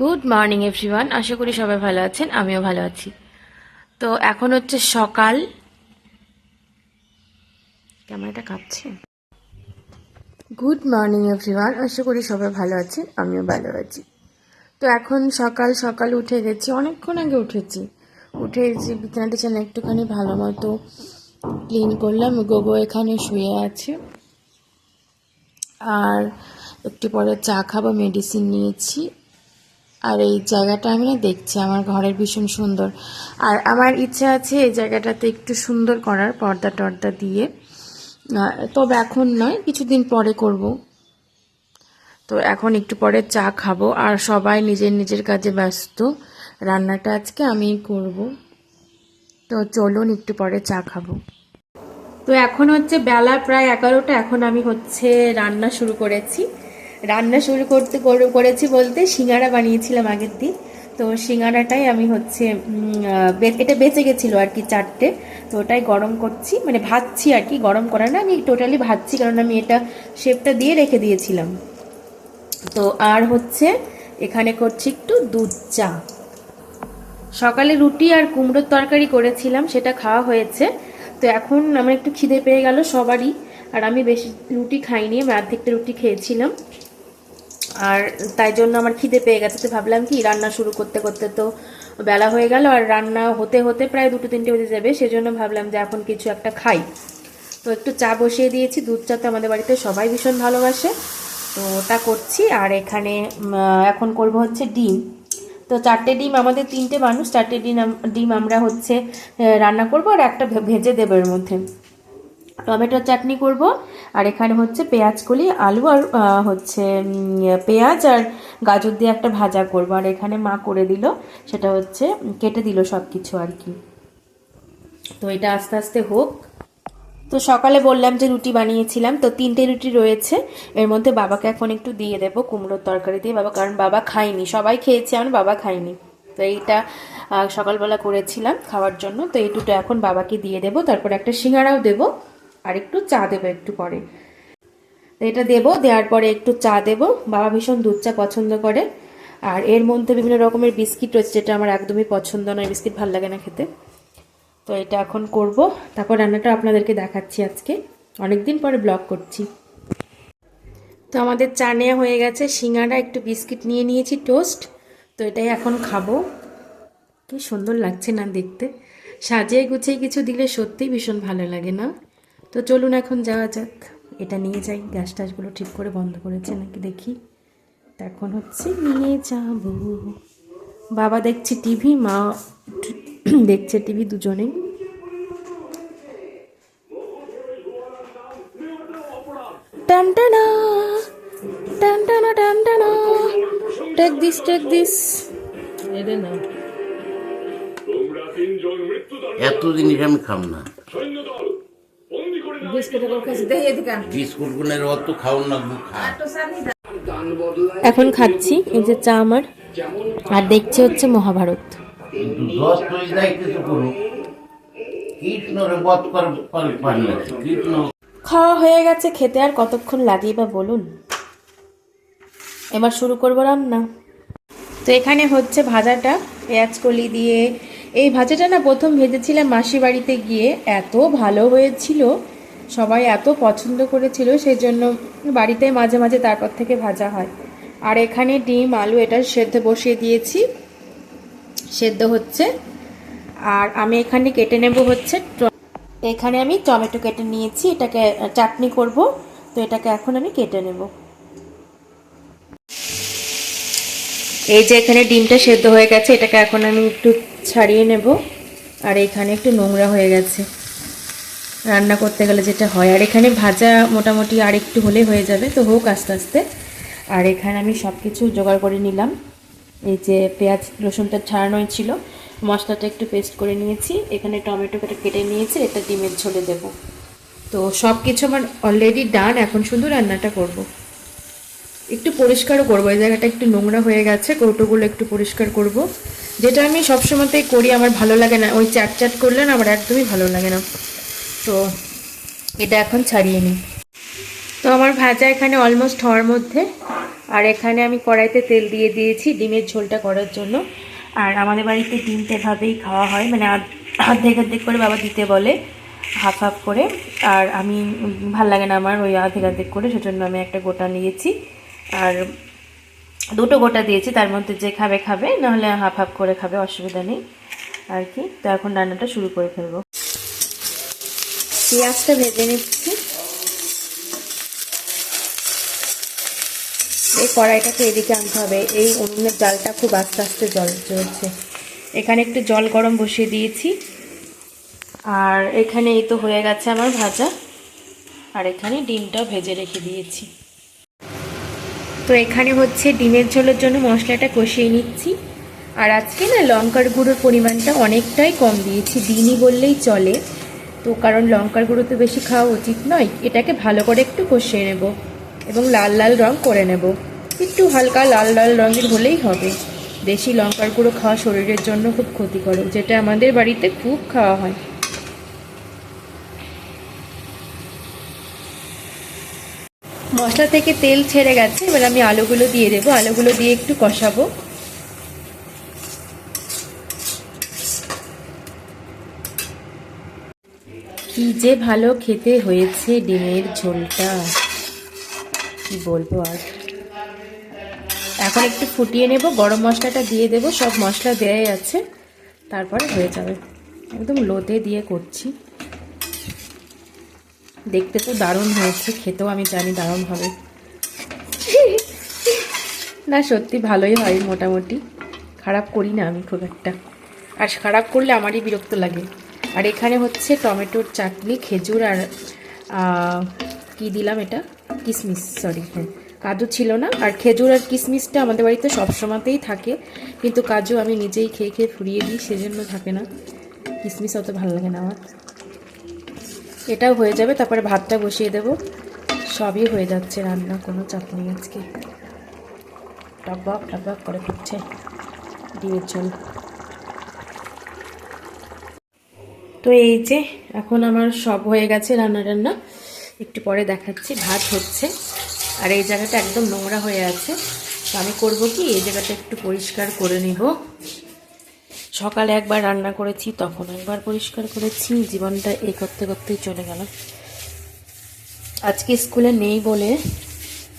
Good morning everyone আশা করি সবাই ভালো আছেন, আমিও ভালো আছি। তো এখন হচ্ছে সকাল। ক্যামেরাটা কাঁপছে? গুড মর্নিং এভরিওয়ান আশা করি সবাই ভালো আছেন, আমিও ভালো আছি। তো এখন সকাল সকাল উঠে গেছি। অনেকক্ষণ আগে উঠেছি। উঠে এসে বিছানা টিছানা একটুখানি ভালো মতো ক্লিন করলাম। গোগো এখানে শুয়ে আছে। আর একটু পরে চা খাব মেডিসিন নিয়েছি। আর এই জায়গাটা আমি দেখছি, আমার ঘরের ভীষণ সুন্দর। আর আমার ইচ্ছা আছে এই জায়গাটাতে একটু সুন্দর করার পর্দা টর্দা দিয়ে তবে এখন নয়, কিছুদিন পরে করব। তো এখন একটু পরে চা খাব, আর সবাই নিজের নিজের কাজে ব্যস্ত। রান্নাটা আজকে আমিই করব। তো চলুন একটু পরে চা খাব। তো এখন হচ্ছে বেলা প্রায় এগারোটা, এখন আমি হচ্ছে রান্না শুরু করেছি। রান্না শুরু করতে করেছি বলতে সিঙ্গারা বানিয়েছিলাম আগের দিন। তো সিঙ্গারাটাই আমি হচ্ছে এটা বেঁচে গেছিল আর কি চারটে। তো ওটাই গরম করছি মানে ভাজছি আর কি, গরম করা না, আমি টোটালি ভাজছি কারণ আমি এটা শেপটা দিয়ে রেখে দিয়েছিলাম। তো আর হচ্ছে এখানে করছি একটু দুধ চা। সকালে রুটি আর কুমড়োর তরকারি করেছিলাম, সেটা খাওয়া হয়েছে। তো এখন আমার একটু খিদে পেয়ে গেল সবারই, আর আমি বেশি রুটি খাইনি, আমি অর্ধেকটা রুটি খেয়েছিলাম। আর তাই জন্য আমার খিদে পেয়ে গেছে। তো ভাবলাম কি, রান্না শুরু করতে করতে তো বেলা হয়ে গেল আর রান্না হতে হতে প্রায় দুটো তিনটে বেজে যাবে। সেজন্য ভাবলাম যে এখন কিছু একটা খাই। তো একটু চা বসিয়ে দিয়েছি। দুধ চা তো আমাদের বাড়িতে সবাই ভীষণ ভালোবাসে। তো ওটা করছি। আর এখানে এখন করব হচ্ছে ডিম। তো চারটে ডিম আমাদের তিনটে মানুষ। চারটে ডিম ডিম আমরা হচ্ছে রান্না করব আর একটা ভেজে দেবো মধ্যে। টমেটোর চাটনি করব, আর এখানে হচ্ছে পেঁয়াজ কলি আলু আর হচ্ছে পেঁয়াজ আর গাজর দিয়ে একটা ভাজা করব। আর এখানে মা করে দিল, সেটা হচ্ছে কেটে দিল সব কিছু আর কি। তো এটা আস্তে আস্তে হোক। তো সকালে বললাম যে রুটি বানিয়েছিলাম, তো তিনটে রুটি রয়েছে। এর মধ্যে বাবাকে এখন একটু দিয়ে দেবো কুমড়োর তরকারি দিয়ে। বাবা, কারণ বাবা খায়নি, সবাই খেয়েছে, আমার বাবা খায়নি। তো এইটা সকালবেলা করেছিলাম খাওয়ার জন্য। তো এই দুটো এখন বাবাকে দিয়ে দেবো, তারপর একটা সিঙ্গারাও দেবো। আর একটু চা দেবো একটু পরে। এটা দেবো, দেওয়ার পরে একটু চা দেবো। বাবা ভীষণ দুধ চা পছন্দ করে। আর এর মধ্যে বিভিন্ন রকমের বিস্কিট রয়েছে, যেটা আমার একদমই পছন্দ নয়। বিস্কিট ভালো লাগে না খেতে। তো এটা এখন করব। তারপর রান্নাটা আপনাদেরকে দেখাচ্ছি আজকে। অনেক দিন পরে ব্লগ করছি। তো আমাদের চা নেওয়া হয়ে গেছে। সিঙ্গারা, একটু বিস্কিট নিয়ে নিয়েছি, টোস্ট। তো এটাই এখন খাব। কি সুন্দর লাগছে না দেখতে। সাজিয়ে গুছিয়ে কিছু দিলে সত্যিই ভীষণ ভালো লাগে, না? তো চলুন এখন যাওয়া যাক। এটা নিয়ে যাই। গ্যাস টাসগুলো ঠিক করে বন্ধ করেছে নাকি দেখি। এখন হচ্ছে নিয়ে যাব। বাবা দেখছি টিভি, মা দেখছে টিভি দুজনেই। দিস দিস না এত জিনিস আমি খাম না। বিস্কুট গুনের অত খাও না এখন খাচ্ছি এই যে চা আমার। আর দেখছি হচ্ছে মহাভারত। খাওয়া হয়ে গেছে খেতে আর কতক্ষণ লাগে বা বলুন। এবার শুরু করব রান্না। তো এখানে হচ্ছে ভাজাটা পেঁয়াজ কলি দিয়ে। এই ভাজাটা না প্রথম ভেজেছিলাম মাসি বাড়িতে গিয়ে। এত ভালো হয়েছিল। সবাই এত পছন্দ করেছিল সেই জন্য বাড়িতে মাঝে মাঝে তারপর থেকে ভাজা হয়। আর এখানে ডিম, আলু, এটা সেদ্ধ বসিয়ে দিয়েছি। সেদ্ধ হচ্ছে। আর আমি এখানে কেটে নেব হচ্ছে এখানে আমি টমেটো কেটে নিয়েছি, এটাকে চাটনি করব। তো এটাকে এখন আমি কেটে নেব। এই যে এখানে ডিমটা সেদ্ধ হয়ে গেছে, এটাকে এখন আমি একটু ছাড়িয়ে নেব। আর এখানে একটু নোংরা হয়ে গেছে। রান্না করতে গেলে যেটা হয়, আর এখানে ভাজা মোটামুটি আর একটু হলে হয়ে যাবে, তো হোক আস্তে আস্তে। আর এখানে আমি সব কিছু জোগাড় করে নিলাম। এই যে পেঁয়াজ রসুনটা ছাড়ানোই ছিল, মশলাটা একটু পেস্ট করে নিয়েছি। এখানে টমেটো কেটে কেটে নিয়েছি এটা ডিমের ঝোলে দেব। তো সব কিছু আমার অলরেডি ডান এখন শুধু রান্নাটা করব। একটু পরিষ্কারও করব, এই জায়গাটা একটু নোংরা হয়ে গেছে, কৌটোগুলো একটু পরিষ্কার করব। যেটা আমি সবসময়তেই করি, আমার ভালো লাগে না, ওই চ্যাট চ্যাট করলে না আমার একদমই ভালো লাগে না। তো এটা এখন ছাড়িয়ে নিই। তো আমার ভাজা এখানে অলমোস্ট হওয়ার মধ্যে। আর এখানে আমি কড়াইতে তেল দিয়ে দিয়েছি ডিমের ঝোলটা করার জন্য। আর আমাদের বাড়িতে ডিমটা এভাবেই খাওয়া হয় মানে অর্ধেক অর্ধেক করে বাবা দিতে বলে হাফ হাফ করে। আর আমি ভালো লাগে না আমার ওই অর্ধেক অর্ধেক করে, সেজন্য আমি একটা গোটা নিয়েছি। আর দুটো গোটা দিয়েছি, তার মধ্যে যে খাবে খাবে, নাহলে হাফ হাফ করে খাবে, অসুবিধা নেই। আর কি, তো এখন রান্নাটা শুরু করে ফেলব। পেঁয়াজটা ভেজে নিচ্ছি। এই কড়াইটাকে এদিকে আনতে হবে। এই উনুনের জালটা খুব আস্তে আস্তে জল চলছে। এখানে একটু জল গরম বসিয়ে দিয়েছি। আর এখানে এই তো হয়ে গেছে আমার ভাজা। আর এখানে ডিমটাও ভেজে রেখে দিয়েছি। তো এখানে হচ্ছে ডিমের ঝোলের জন্য মশলাটা কষিয়ে নিচ্ছি। আর আজকে না লঙ্কার গুঁড়োর পরিমাণটা অনেকটাই কম দিয়েছি। দিনই বললেই চলে। তো কারণ লঙ্কার গুঁড়ো তো বেশি খাওয়া উচিত নয়। এটাকে ভালো করে একটু কষিয়ে নেব এবং লাল লাল রং করে নেব। একটু হালকা লাল লাল রঙের হলেই হবে। বেশি লঙ্কার গুঁড়ো খাওয়া শরীরের জন্য খুব ক্ষতিকারক যেটা আমাদের বাড়িতে খুব খাওয়া হয়। মশলা থেকে তেল ছেড়ে গেছে, এবার আমি আলুগুলো দিয়ে দেবো। আলুগুলো দিয়ে একটু কষাবো। কি যে ভালো খেতে হয়েছে ডিমের ঝোলটা? কি বলব আর? এখন একটু ফুটিয়ে নেব, গরম মশলাটা দিয়ে দেব, সব মশলা দেয়াই আছে। তারপরে হয়ে যাবে। একদম লোতে দিয়ে করছি। দেখতে তো দারুণ হয়েছে, খেতেও আমি জানি দারুণ হবে। না, সত্যি ভালোই হয় মোটামুটি। খারাপ করি না আমি খুব একটা। আর খারাপ করলে আমারই বিরক্ত লাগে। আর এখানে হচ্ছে টমেটোর চাটনি, খেজুর আর কি দিলাম এটা? কিশমিশ সরি হ্যাঁ। কাজু ছিল না। আর খেজুর আর কিশমিশটা আমাদের বাড়িতে সবসময়তেই থাকে। কিন্তু কাজু আমি নিজেই খেয়ে খেয়ে ফুরিয়ে দিই, সেজন্য থাকে না। কিশমিশ অত ভালো লাগে না আমার। এটাও হয়ে যাবে, তারপরে ভাতটা বসিয়ে দেব। সবই হয়ে যাচ্ছে রান্না, কোনো চাপ নেই আজকে। টকবক টকবক করে ফুটছে। ডিমের ঝোল। তো এই যে, এখন আমার সব হয়ে গেছে রান্না রান্না একটু পরে দেখাচ্ছি, ভাত হচ্ছে। আর এই জায়গাটা একদম নোংরা হয়ে আছে। তো আমি করব কি, এই জায়গাটা একটু পরিষ্কার করে নিব। সকালে একবার রান্না করেছি, তখন একবার পরিষ্কার করেছি, জীবনটা এই করতে করতেই চলে গেল। আজকে স্কুলে নেই বলে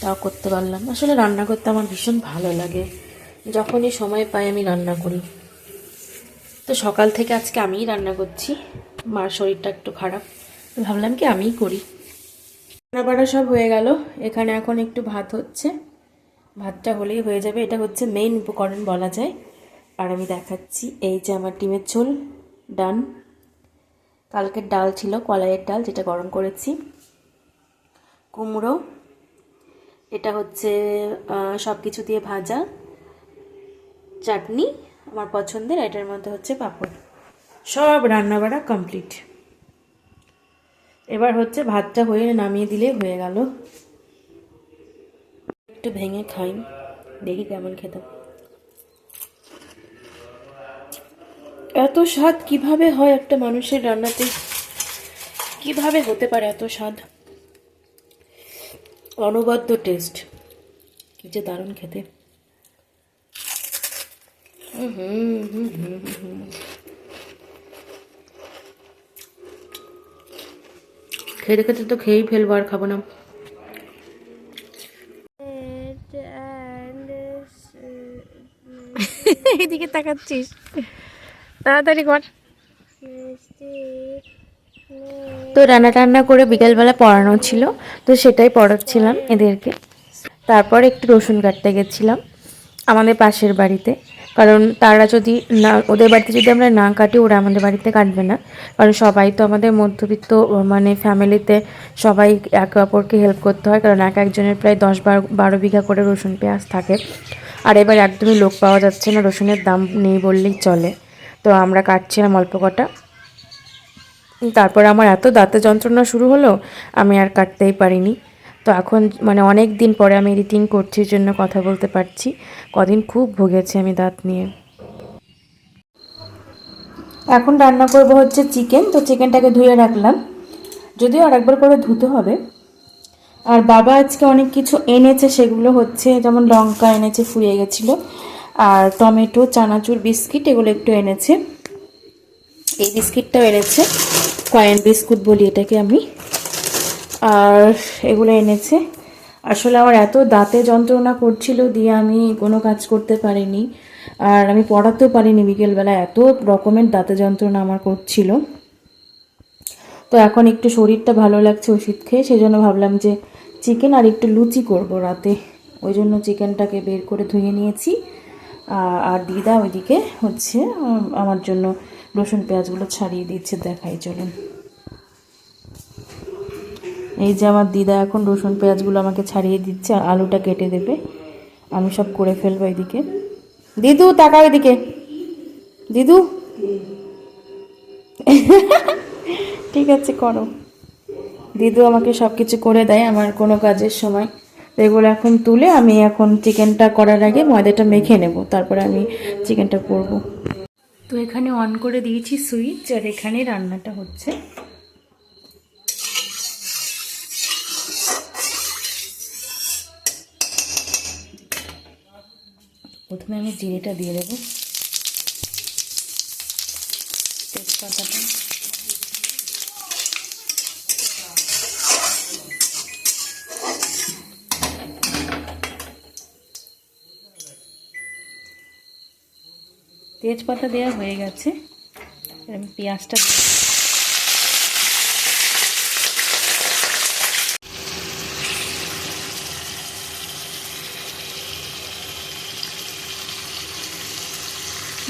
তাও করতে পারলাম আসলে রান্না করতে আমার ভীষণ ভালো লাগে। যখনই সময় পাই আমি রান্না করি। তো সকাল থেকে আজকে আমিই রান্না করছি। মার শরীরটা একটু খারাপ। ভাবলাম কি আমিই করি। রান্না বাড়া সব হয়ে গেল। এখানে এখন একটু ভাত হচ্ছে। ভাতটা হলেই হয়ে যাবে। এটা হচ্ছে মেইন উপকরণ বলা যায়। আর আমি দেখাচ্ছি এই যে আমার ডিমের ঝোল ডান। কালকের ডাল ছিল কলাইয়ের ডাল, যেটা গরম করেছি। কুমড়ো। এটা হচ্ছে সব কিছু দিয়ে ভাজা। চাটনি। আমার পছন্দের, এটার মধ্যে হচ্ছে পাঁপড়। সব রান্না বাড়া কমপ্লিট এবার হচ্ছে ভাতটা হয়ে নামিয়ে দিলে হয়ে গেল। একটু ভেঙে খাই। দেখি কেমন খেতে। এত স্বাদ কীভাবে হয় একটা মানুষের রান্নাতে? কীভাবে হতে পারে এত স্বাদ? অনবদ্য টেস্ট কি যে দারুণ খেতে। খেতে খেতে তো খেয়েই ফেলব আর খাব না। এদিকে তাকাচ্ছিস। তাড়াতাড়ি কর। তো রান্না টান্না করে বিকেলবেলা পড়ানো ছিল তো সেটাই পড়াচ্ছিলাম এদেরকে। তারপর একটু রসুন কাটতে গেছিলাম আমাদের পাশের বাড়িতে। কারণ তারা যদি না, ওদের বাড়িতে যদি আমরা না কাটি, ওরা আমাদের বাড়িতে কাটবে না। কারণ সবাই তো আমাদের মধ্যবিত্ত মানে ফ্যামিলিতে সবাই একে অপরকে হেল্প করতে হয়। কারণ এক একজনের প্রায় দশ বারো বারো বিঘা করে রসুন পেঁয়াজ থাকে। আর এবার একদমই লোক পাওয়া যাচ্ছে না, রসুনের দাম নেই বললেই চলে। তো আমরা কাটছিলাম অল্প কটা। তারপর আমার এত দাঁতে যন্ত্রণা শুরু হলো, আমি আর কাটতেই পারিনি। তো এখন মানে অনেক দিন পরে আমি এডিটিং করছি জন্য কথা বলতে পারছি। কদিন খুব ভুগেছি আমি দাঁত নিয়ে। এখন রান্না করব হচ্ছে চিকেন তো চিকেনটাকে ধুয়ে রাখলাম। যদিও আরেকবার করে ধুতে হবে। আর বাবা আজকে অনেক কিছু এনেছে, সেগুলো হচ্ছে যেমন লঙ্কা এনেছে, ফুরিয়ে গেছিল। আর টমেটো, চানাচুর, বিস্কিট, এগুলো একটু এনেছে। এই বিস্কিটটাও এনেছে। কয়েন বিস্কুট বলি এটাকে আমি। আর এগুলো এনেছে। আসলে আমার এত দাঁতে যন্ত্রণা করছিল দিয়ে আমি কোনো কাজ করতে পারিনি। আর আমি পড়াতেও পারিনি বিকেলবেলা, এত রকমের দাঁতে যন্ত্রণা আমার করছিল। তো এখন একটু শরীরটা ভালো লাগছে ওষুধ খেয়ে সেই জন্য ভাবলাম যে চিকেন আর একটু লুচি করব রাতে। ওই জন্য চিকেনটাকে বের করে ধুয়ে নিয়েছি। আর দিদা ওইদিকে হচ্ছে আমার জন্য রসুন পেঁয়াজগুলো ছাড়িয়ে দিচ্ছে, দেখাই, চলুন। এই যে আমার দিদা এখন রসুন পেঁয়াজগুলো আমাকে ছাড়িয়ে দিচ্ছে, আর আলুটা কেটে দেবে। আমি সব করে ফেলব এদিকে। দিদু, তাকাও এদিকে। দিদু? ঠিক আছে, করো। দিদু আমাকে সব কিছু করে দেয় আমার কোনো কাজের সময়। এগুলো এখন তুলে আমি এখন চিকেনটা করার আগে ময়দাটা মেখে নেব, তারপরে আমি চিকেনটা করব। তো এখানে অন করে দিয়েছি সুইচ, আর এখানে রান্নাটা হচ্ছে। প্রথমে আমি জিরেটা দিয়ে দেবো। তেজপাতাটা। তেজপাতা দেওয়া হয়ে গেছে। আমি পেঁয়াজটা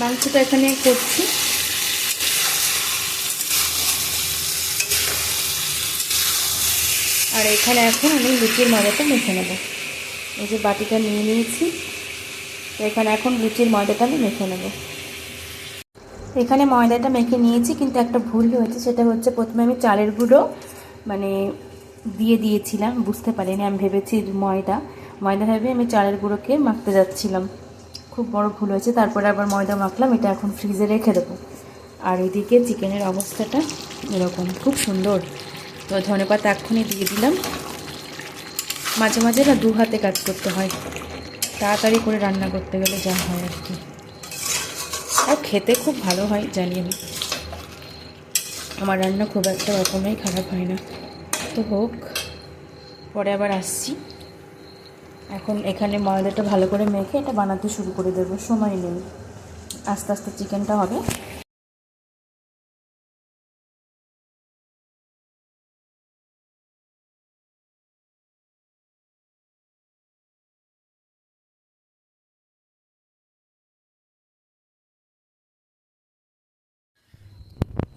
মাংসটা এখানে করছি। আর এখানে এখন আমি লুচির ময়দাটা মেখে নেব। এই যে বাটিটা নিয়ে নিয়েছি। তো এখানে এখন লুচির ময়দাটা আমি মেখে নেব। এখানে ময়দাটা মেখে নিয়েছি, কিন্তু একটা ভুল হয়েছে, সেটা হচ্ছে প্রথমে আমি চালের গুঁড়ো মানে দিয়ে দিয়েছিলাম, বুঝতে পারিনি, আমি ভেবেছি ময়দা। ময়দা ভেবে আমি চালের গুঁড়োকে মাখতে যাচ্ছিলাম। খুব বড় ভুল হয়েছে, তারপরে আবার ময়দা মাখলাম, এটা এখন ফ্রিজে রেখে দেবো। আর এদিকে চিকেনের অবস্থাটা এরকম, খুব সুন্দর। তো ধনে পাতা এক্ষুনি দিয়ে দিলাম। মাঝে মাঝে না দু হাতে কাজ করতে হয়। তাড়াতাড়ি করে রান্না করতে গেলে যা হয় আর কি। আর খেতে খুব ভালো হয়, জানি আমি। আমার রান্না খুব একটা রকমেই খারাপ হয় না। তো হোক, পরে আবার আসছি। এখন এখানে ময়দাটা ভালো করে মেখে এটা বানাতে শুরু করে দেবো। সময় নেই। আস্তে আস্তে চিকেনটা হবে।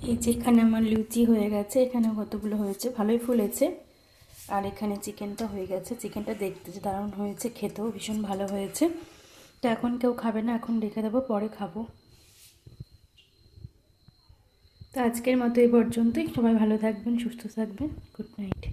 এই যে এখানে আমার লুচি হয়ে গেছে। এখানে কতগুলো হয়েছে? ভালোই ফুলেছে। আর এখানে চিকেনটা হয়ে গেছে। চিকেনটা দেখতে যে দারুণ হয়েছে, খেতেও ভীষণ ভালো হয়েছে। তো এখন কেউ খাবে না, এখন রেখে দেবো, পরে খাব। তো আজকের মতো এই পর্যন্তই। সবাই ভালো থাকবেন, সুস্থ থাকবেন। Good night.